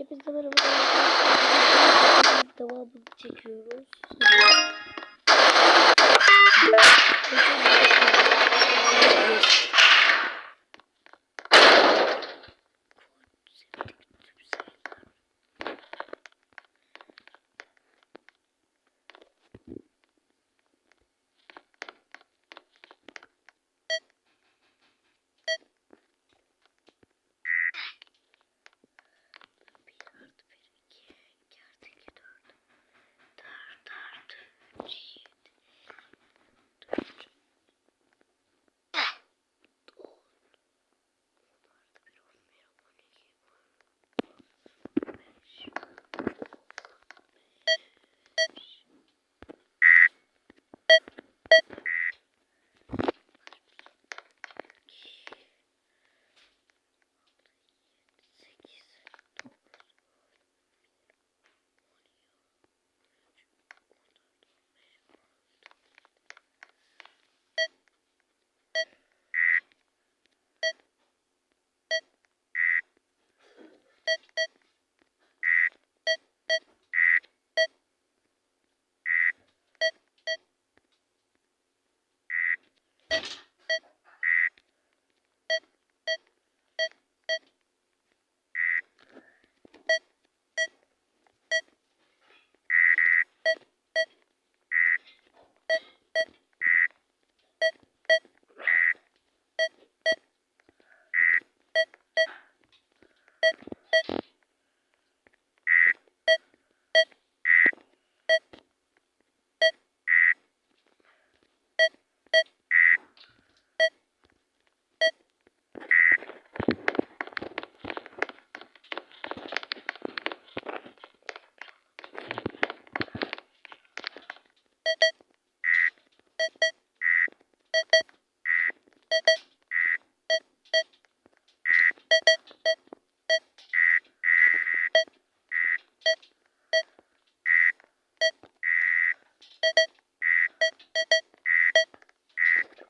Hepinize merhaba. Devamını çekiyoruz.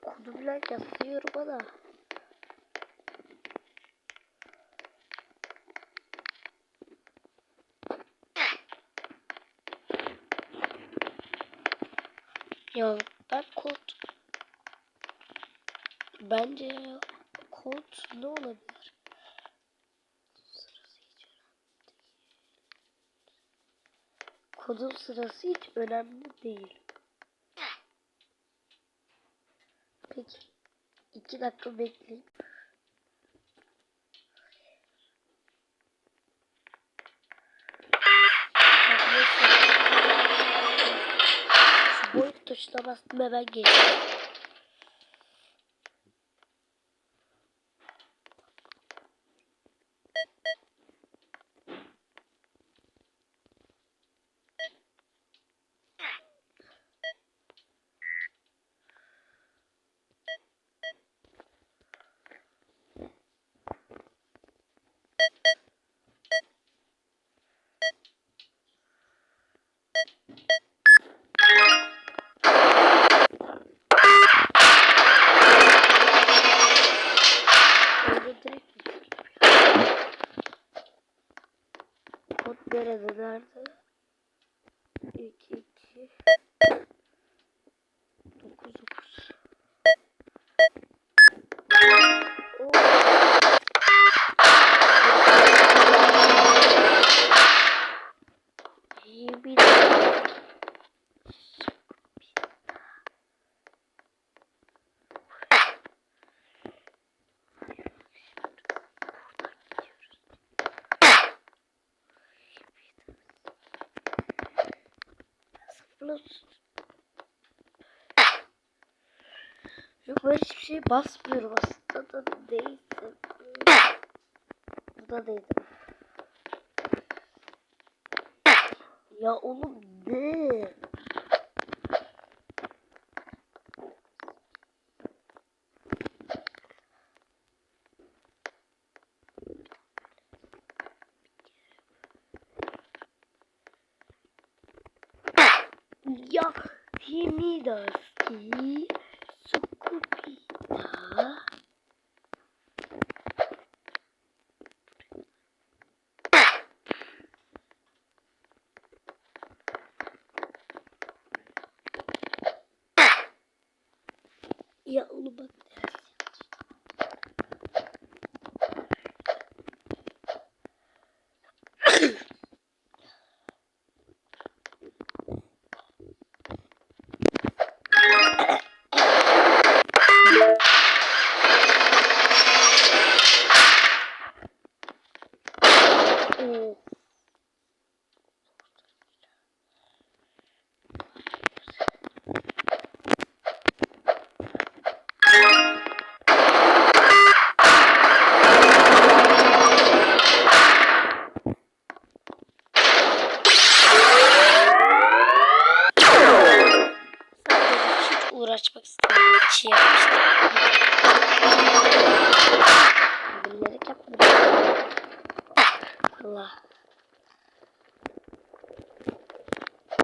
Konu bilen yazıyorum bana. Ya ben kod bence kod ne olabilir? Kodun sırası hiç önemli değil. Peki. iki dakika bekleyin. Boyut tuşuna bastım hemen geçtim. Öyle direkt gidiyorum ya. Kod nerede nerede? 2 2 9 9 İyi bir Sıfırla Yok ben hiçbir şey basmıyorum aslında da değilsin. Burada değildim. Ya oğlum ne? Kimidaski Sukubida Ya oğlum bak uğraşmak istemedim. Bir şey yapmıştım. Bilerek yapmadım. Allah.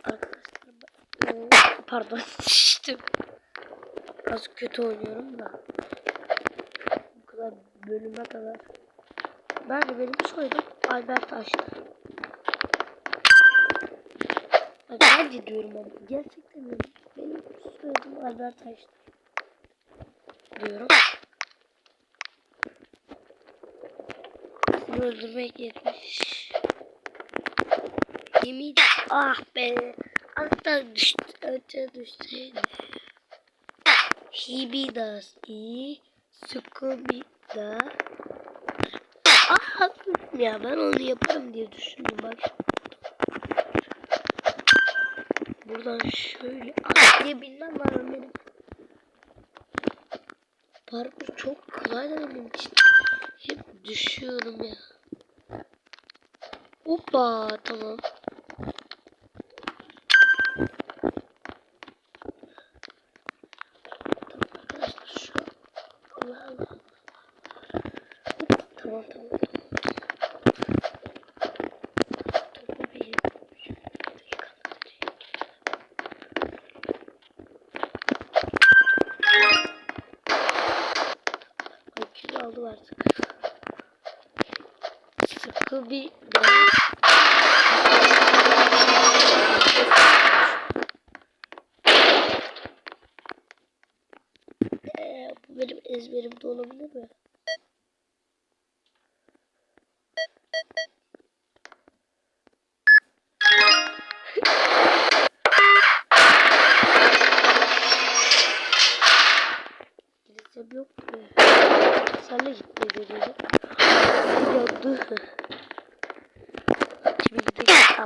Arkadaşlar pardon düştüm. Az kötü oynuyorum da. Bu kadar bölüme kadar. Bence benim soyadım Albert açtı. Bak bence diyorum ama gerçekten öyle. Soyadım Albert açtı. Diyorum. Seni öldürmek yetmiş. Yemin ah be. Hatta düştü. Öte düşseydi. Hibida iyi. Scooby-Da. Ah ya ben onu yaparım diye düşündüm bak. Buradan şöyle atlayabilmem var benim. Parkur çok kolay da benim için. Hep düşüyorum ya. Hoppa. Tamam aldım artık. Sıkı bir Ee, bu benim ezberimde olabilir mi?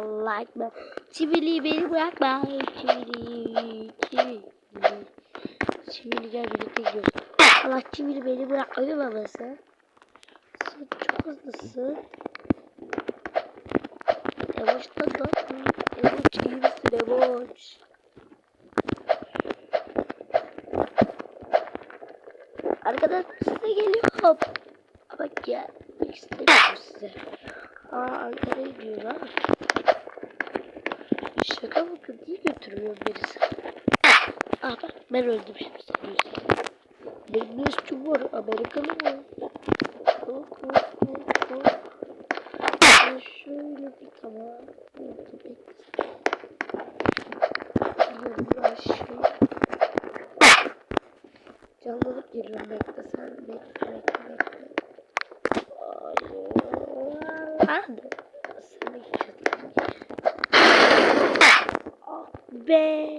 Allah ekber. Çivili beni bırakma. Çivili. Çivili. Çivili gel birlikte gidiyoruz. Allah çivili beni bırak. Uyumaması. Sen çok hızlısın. Emoç'tan da. Emoç iyi misin Emoç? Arkadan size geliyorum. Ama gelmek istemiyorum size. Aa Ankara'ya gidiyor lan. Şaka mı niye götürmüyor birisi? Aa bak ben öldüm şimdi sen diyorsun. Benim ne suçum var? Amerikalı mı? Hop hop hop. Ben şöyle bir tamam. Aşağı. Canlanıp geliyorum bekle sen bekle bekle bekle. Hayır. Sen de gideceksin. Ah be.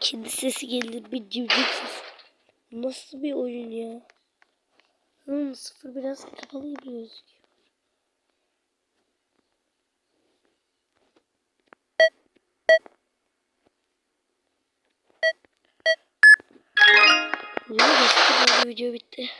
Kedi sesi gelir, bir civciv sesi. Nasıl bir oyun ya? Hmm, sıfır biraz kapalı gibi gözüküyor. Video bitti, video bitti.